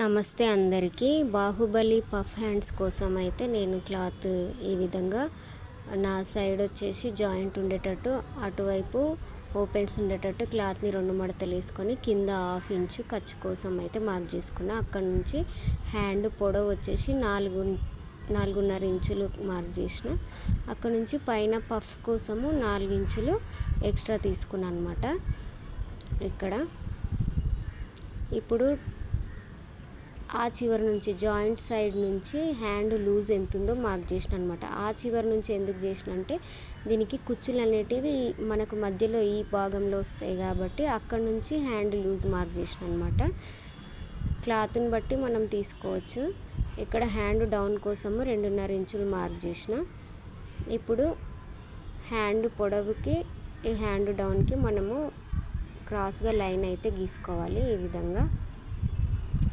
నమస్తే అందరికీ. Baahubali puff hands కోసం అయితే నేను క్లాత్ ఈ విధంగా నా సైడ్ వచ్చేసి జాయింట్ ఉండేటట్టు అటువైపు ఓపెన్స్ ఉండేటట్టు క్లాత్ని రెండు మడతలు వేసుకొని కింద హాఫ్ ఇంచు ఖర్చు కోసం అయితే మార్క్ చేసుకున్నా. అక్కడ నుంచి హ్యాండ్ పొడవు వచ్చేసి నాలుగు నాలుగున్నర ఇంచులు మార్క్ చేసిన. అక్కడ నుంచి పైన పఫ్ కోసము నాలుగు ఇంచులు ఎక్స్ట్రా తీసుకున్నాను అనమాట ఇక్కడ ఇప్పుడు ఆ చివరి నుంచి జాయింట్ సైడ్ నుంచి హ్యాండ్ లూజ్ ఎంత ఉందో మార్క్ చేసిన అనమాట ఆ చివరి నుంచి ఎందుకు చేసిన అంటే దీనికి కుచ్చులు అనేటివి మనకు మధ్యలో ఈ భాగంలో వస్తాయి కాబట్టి అక్కడ నుంచి హ్యాండ్ లూజ్ మార్క్ చేసిన అనమాట క్లాత్ని బట్టి మనం తీసుకోవచ్చు. ఇక్కడ హ్యాండ్ డౌన్ కోసము రెండున్నర ఇంచులు మార్క్ చేసిన. ఇప్పుడు హ్యాండ్ పొడవుకి ఈ హ్యాండ్ డౌన్కి మనము క్రాస్గా లైన్ అయితే గీసుకోవాలి ఈ విధంగా.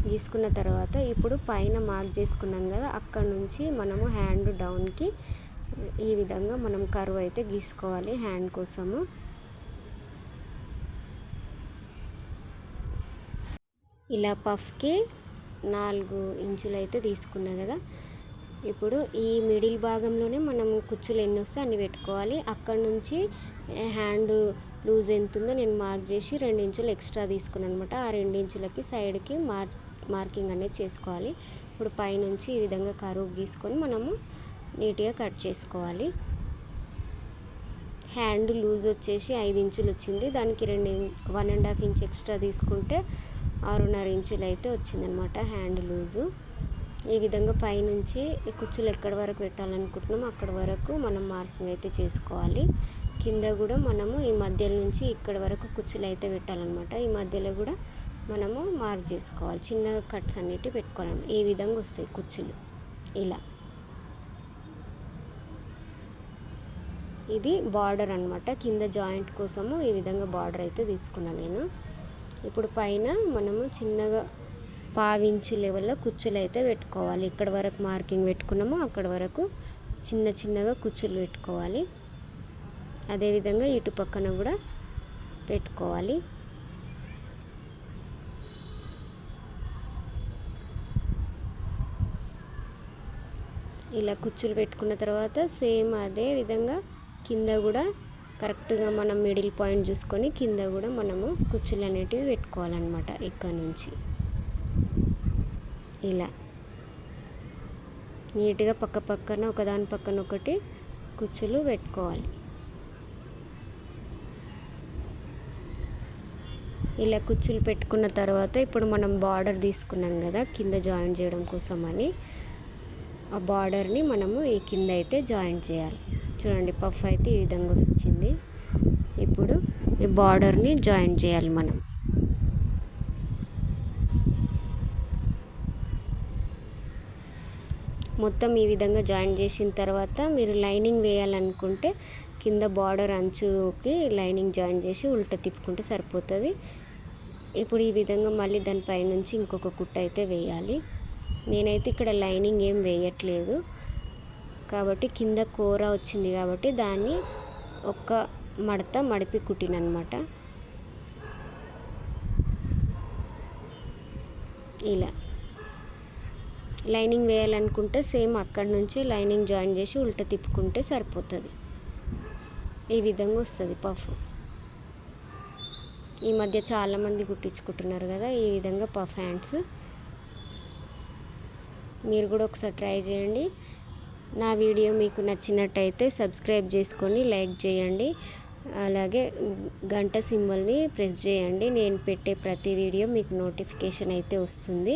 గీసుకున్న తర్వాత ఇప్పుడు పైన మార్క్ చేసుకున్నాం కదా అక్కడ నుంచి మనము హ్యాండ్ డౌన్కి ఈ విధంగా మనం కరువు అయితే గీసుకోవాలి హ్యాండ్ కోసము. ఇలా పఫ్కి నాలుగు ఇంచులు అయితే తీసుకున్నా కదా ఇప్పుడు ఈ మిడిల్ భాగంలోనే మనం కుచ్చులు ఎన్ని వస్తే అన్ని పెట్టుకోవాలి. అక్కడ నుంచి హ్యాండ్ లూజ్ ఎంత ఉందో నేను మార్క్ చేసి రెండు ఇంచులు ఎక్స్ట్రా తీసుకున్నాను అనమాట ఆ రెండు ఇంచులకి సైడ్కి మార్క్ మార్కింగ్ అనేది చేసుకోవాలి. ఇప్పుడు పైనుంచి ఈ విధంగా కరువు గీసుకొని మనము నీట్గా కట్ చేసుకోవాలి. హ్యాండ్ లూజ్ వచ్చేసి ఐదు ఇంచులు వచ్చింది. దానికి రెండు one and half inch extra తీసుకుంటే ఆరున్నర ఇంచులు అయితే వచ్చిందనమాట హ్యాండ్ లూజు. ఈ విధంగా పైనుంచి కుచ్చులు ఎక్కడి వరకు పెట్టాలనుకుంటున్నామో అక్కడ వరకు మనం మార్కింగ్ అయితే చేసుకోవాలి. కింద కూడా మనము ఈ మధ్యలో నుంచి ఇక్కడ వరకు కుచ్చులు అయితే పెట్టాలన్నమాట. ఈ మధ్యలో కూడా మనము మార్క్ చేసుకోవాలి. చిన్నగా కట్స్ అన్నిటి పెట్టుకోవాలి ఈ విధంగా వస్తాయి కుచ్చులు. ఇలా. ఇది బార్డర్ అనమాట కింద జాయింట్ కోసము ఈ విధంగా బార్డర్ అయితే తీసుకున్నాను నేను. ఇప్పుడు పైన మనము చిన్నగా పావించు లెవెల్లో కుచ్చులు అయితే పెట్టుకోవాలి. ఇక్కడ వరకు మార్కింగ్ పెట్టుకున్నామో అక్కడ వరకు చిన్న చిన్నగా కుచ్చులు పెట్టుకోవాలి. అదేవిధంగా ఇటు పక్కన కూడా పెట్టుకోవాలి. ఇలా కుచ్చులు పెట్టుకున్న తర్వాత సేమ్ అదే విధంగా కింద కూడా కరెక్ట్గా మనం మిడిల్ పాయింట్ చూసుకొని కింద కూడా మనము కుచ్చులు అనేటివి పెట్టుకోవాలన్నమాట ఇక్కడ నుంచి. ఇలా. నీట్గా పక్క పక్కన ఒకదాని పక్కన ఒకటి కుచ్చులు పెట్టుకోవాలి. ఇలా కుచ్చులు పెట్టుకున్న తర్వాత ఇప్పుడు మనం బార్డర్ తీసుకున్నాం కదా కింద జాయిన్ చేయడం కోసం అని ఆ బార్డర్ని మనము ఈ కింద అయితే జాయింట్ చేయాలి. చూడండి పఫ్ అయితే ఈ విధంగా వచ్చింది. ఇప్పుడు ఈ బార్డర్ని జాయింట్ చేయాలి మనం. మొత్తం ఈ విధంగా జాయిన్ చేసిన తర్వాత మీరు లైనింగ్ వేయాలనుకుంటే కింద బార్డర్ అంచుకి లైనింగ్ జాయిన్ చేసి ఉల్ట తిప్పుకుంటే సరిపోతుంది. ఇప్పుడు ఈ విధంగా మళ్ళీ దానిపై నుంచి ఇంకొక కుట్ట అయితే వేయాలి. నేనైతే ఇక్కడ లైనింగ్ ఏం వేయట్లేదు. కాబట్టి కింద కూర వచ్చింది కాబట్టి దాన్ని ఒక్క మడత మడిపి కుట్టినమాట ఇలా. లైనింగ్ వేయాలనుకుంటే సేమ్ అక్కడి నుంచి లైనింగ్ జాయిన్ చేసి ఉల్ట తిప్పుకుంటే సరిపోతుంది. ఈ విధంగా వస్తుంది పఫ్. ఈ మధ్య చాలామంది కుట్టించుకుంటున్నారు కదా ఈ విధంగా పఫ్ హ్యాండ్స్. మీరు కూడా ఒకసారి ట్రై చేయండి. నా వీడియో మీకు నచ్చినట్టయితే సబ్స్క్రైబ్ చేసుకొని లైక్ చేయండి. అలాగే గంట సింబల్ని ప్రెస్ చేయండి. నేను పెట్టే ప్రతి వీడియో మీకు నోటిఫికేషన్ అయితే వస్తుంది.